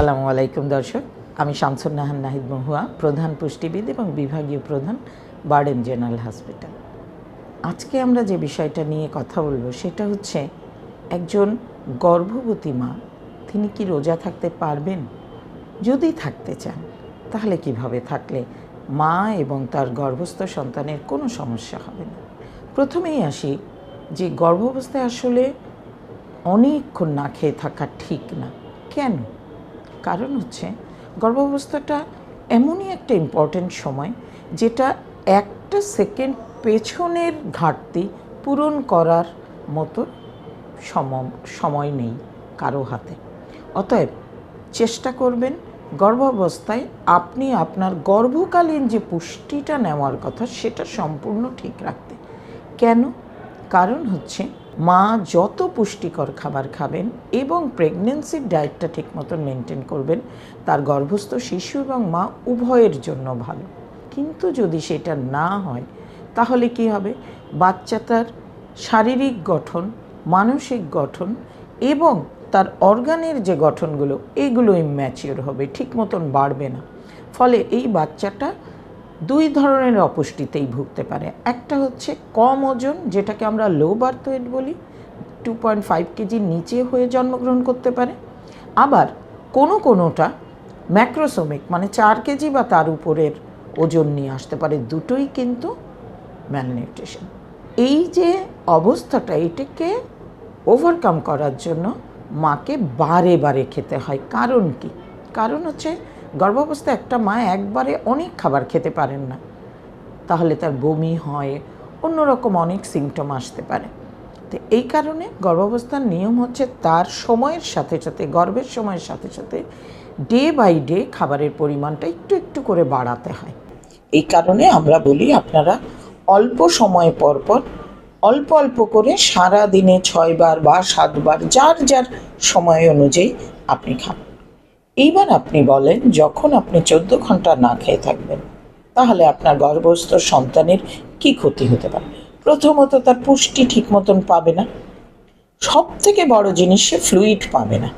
আসসালামু আলাইকুম দর্শক। আমি শামসুন নাহান নাহিদ মহুয়া, প্রধান পুষ্টিবিদ এবং বিভাগীয় প্রধান, বার্ডেন জেনারেল হসপিটাল। আজকে আমরা যে বিষয়টা নিয়ে কথা বলব সেটা হচ্ছে, একজন গর্ভবতী মা, তিনি কি রোজা থাকতে পারবেন? যদি থাকতে চান, তাহলে কীভাবে থাকলে মা এবং তার গর্ভস্থ সন্তানের কোনো সমস্যা হবে না? প্রথমেই আসি যে গর্ভাবস্থায় আসলে অনেকক্ষণ না খেয়ে থাকা ঠিক না। কেন? কারণ হচ্ছে গর্ভাবস্থাটা এমনই একটা ইম্পর্ট্যান্ট সময় যেটা একটা সেকেন্ড পেছনের ঘাটতি পূরণ করার মতো সম সময় নেই কারও হাতে। অতএব চেষ্টা করবেন গর্ভাবস্থায় আপনি আপনার গর্ভকালীন যে পুষ্টিটা নেওয়ার কথা সেটা সম্পূর্ণ ঠিক রাখতে। কেন? কারণ হচ্ছে মা যত পুষ্টিকর খাবার খাবেন এবং প্রেগনেন্সির ডায়েটটা ঠিক মতন মেনটেন করবেন, তার গর্ভস্থ শিশু এবং মা উভয়ের জন্য ভালো। কিন্তু যদি সেটা না হয়, তাহলে কি হবে? বাচ্চা তার শারীরিক গঠন, মানসিক গঠন এবং তার অর্গানের যে গঠনগুলো এগুলো ইম্যাচিওর হবে ঠিক মতন বাড়বে না। ফলে এই বাচ্চাটা দুই ধরনের অপুষ্টিতেই ভুগতে পারে। একটা হচ্ছে কম ওজন, যেটাকে আমরা লো বার্থ ওয়েট বলি টু পয়েন্ট ফাইভ কেজির নিচে হয়ে জন্মগ্রহণ করতে পারে। আবার কোনো কোনোটা ম্যাক্রোসোমিক মানে চার কেজি বা তার উপরের ওজন নিয়ে আসতে পারে, দুটোই কিন্তু ম্যালনিউট্রিশন এই যে অবস্থাটা, এটাকে ওভারকাম করার জন্য মাকে বারে বারে খেতে হয়। কারণ কি? কারণ হচ্ছে গর্ভাবস্থায় একটা মা একবারে অনেক খাবার খেতে পারেন না। তাহলে তার বমি হয়, অন্যরকম অনেক সিমটম আসতে পারে। তো এই কারণে গর্ভাবস্থার নিয়ম হচ্ছে তার সময়ের সাথে সাথে, গর্ভের সময়ের সাথে সাথে ডে বাই ডে খাবারের পরিমাণটা একটু একটু করে বাড়াতে হয়। এই কারণে আমরা বলি আপনারা অল্প সময় পর পর অল্প অল্প করে সারা দিনে ছয়বার বা সাতবার, যার যার সময় অনুযায়ী আপনি খান। এইবার আপনি বলেন, যখন আপনি চোদ্দ ঘণ্টা না খেয়ে থাকবেন, তাহলে আপনার গর্ভস্থ সন্তানের কি ক্ষতি হতে পারে? প্রথমত তার পুষ্টি ঠিক মতন পাবে না। সব থেকে বড় জিনিস, সে ফ্লুইড পাবে না।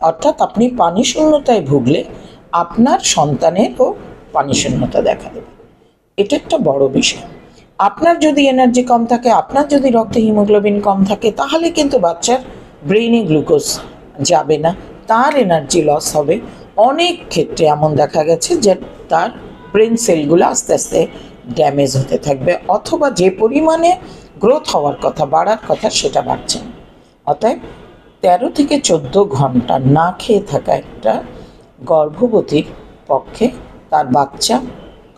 অর্থাৎ আপনি পানি শূন্যতায় ভুগলে আপনার সন্তানেরও পানি শূন্যতা দেখা দেবে। এটা একটা বড় বিষয়। আপনার যদি এনার্জি কম থাকে, আপনার যদি রক্তে হিমোগ্লোবিন কম থাকে, তাহলে কিন্তু বাচ্চার ব্রেইনে গ্লুকোজ যাবে না। তার এনার্জি লস হবে। অনেক ক্ষেত্রে এমন দেখা গেছে যে তার ব্রেন সেলগুলো আস্তে আস্তে ড্যামেজ হতে থাকবে অথবা যে পরিমাণে গ্রোথ হওয়ার কথা, বাড়ার কথা সেটা বাড়ছে না। অতএব তেরো থেকে চোদ্দ ঘণ্টা না খেয়ে থাকা একটা গর্ভবতীর পক্ষে তার বাচ্চা,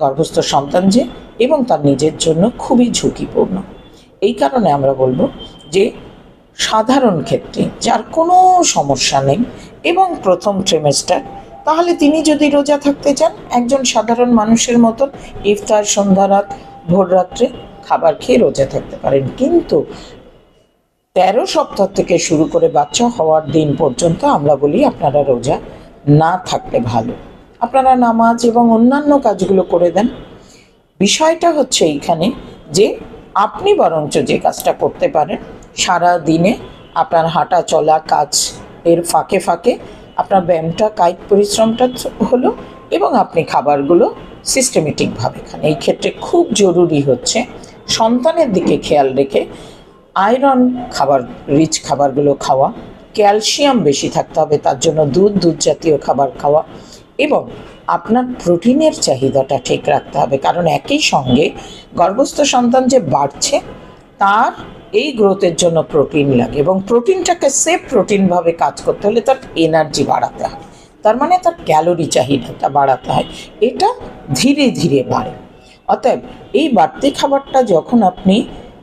গর্ভস্থ সন্তান যে, এবং তার নিজের জন্য খুবই ঝুঁকিপূর্ণ। এই কারণে আমরা বলব যে সাধারণ ক্ষেত্রে, যার কোনো সমস্যা নেই, এবং প্রথম ট্রিমেস্টার তাহলে তিনি যদি রোজা থাকতে চান, একজন সাধারণ মানুষের মতন ইফতার সন্ধ্যা রাত ভোর রাত্রে খাবার খেয়ে রোজা থাকতে পারেন। কিন্তু তেরো সপ্তাহ থেকে শুরু করে বাচ্চা হওয়ার দিন পর্যন্ত আমরা বলি আপনারা রোজা না থাকলে ভালো। আপনারা নামাজ এবং অন্যান্য কাজগুলো করে দেন। বিষয়টা হচ্ছে এইখানে যে, আপনি বরঞ্চ যে কাজটা করতে পারেন সারা দিনে আপনার হাঁটা চলা কাজ এর ফাঁকে ফাঁকে আপনার ব্যায়ামটা, কায়িক পরিশ্রমটা হলো এবং আপনি খাবারগুলো সিস্টেমেটিকভাবে খান। এই ক্ষেত্রে খুব জরুরি হচ্ছে সন্তানের দিকে খেয়াল রেখে আয়রন খাবার রিচ খাবারগুলো খাওয়া ক্যালসিয়াম বেশি থাকতে হবে, তার জন্য দুধ দুধ জাতীয় খাবার খাওয়া এবং আপনার প্রোটিনের চাহিদাটা ঠিক রাখতে হবে। কারণ একই সঙ্গে গর্ভস্থ সন্তান যে বাড়ছে তার এই গ্রোথের জন্য প্রোটিন লাগে এবং প্রোটিনটাকে সেফ প্রোটিনভাবে কাজ করতে হলে তার এনার্জি বাড়াতে হয়। তার মানে তার ক্যালোরি চাহিদাটা বাড়াতে হয়। এটা ধীরে ধীরে বাড়ে। অতএব এই বাড়তি খাবারটা যখন আপনি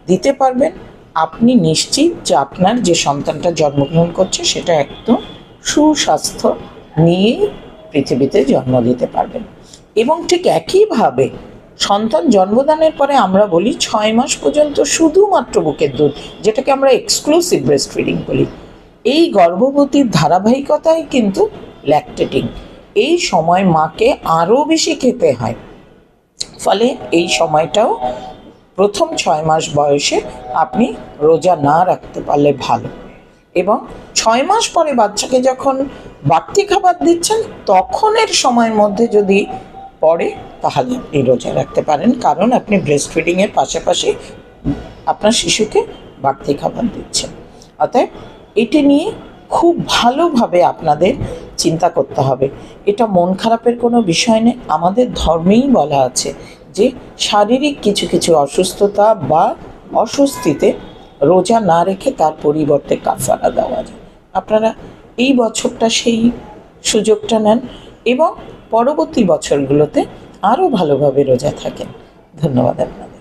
দিতে পারবেন, আপনি নিশ্চিত যে আপনার যে সন্তানটা জন্মগ্রহণ করছে, সেটা একদম সুস্বাস্থ্য নিয়ে পৃথিবীতে জন্ম দিতে পারবেন। এবং ঠিক একইভাবে সন্তান জন্মদানের পরে আমরা বলি ছয় মাস পর্যন্ত শুধুমাত্র বুকের দুধ, যেটাকে আমরা এক্সক্লুসিভ ব্রেস্ট ফিডিং বলি। এই গর্ভবতীর ধারাবাহিকতাই কিন্তু ল্যাকটেটিং এই সময় মাকে আরও বেশি খেতে হয়। ফলে এই সময়টাও প্রথম ছয় মাস বয়সে আপনি রোজা না রাখতে পারলে ভালো। এবং ছয় মাস পরে বাচ্চাকে যখন বাড়তি খাবার দিচ্ছেন, তখনের সময়ের মধ্যে যদি পড়ে তাহলে আপনি রোজা রাখতে পারেন। কারণ আপনি ব্রেস্ট ফিডিংয়ের পাশাপাশি আপনার শিশুকে বাড়তি খাবার দিচ্ছেন। অতএব এটি নিয়ে খুব ভালোভাবে আপনাদের চিন্তা করতে হবে। এটা মন খারাপের কোনো বিষয় নেই আমাদের ধর্মেই বলা আছে যে শারীরিক কিছু কিছু অসুস্থতা বা অস্বস্তিতে রোজা না রেখে তার পরিবর্তে কাফারা দেওয়া যায়। আপনারা এই বছরটা সেই সুযোগটা নেন এবং পরবর্তী বছরগুলোতে আরও ভালোভাবে রোজা থাকেন। ধন্যবাদ আপনাদের।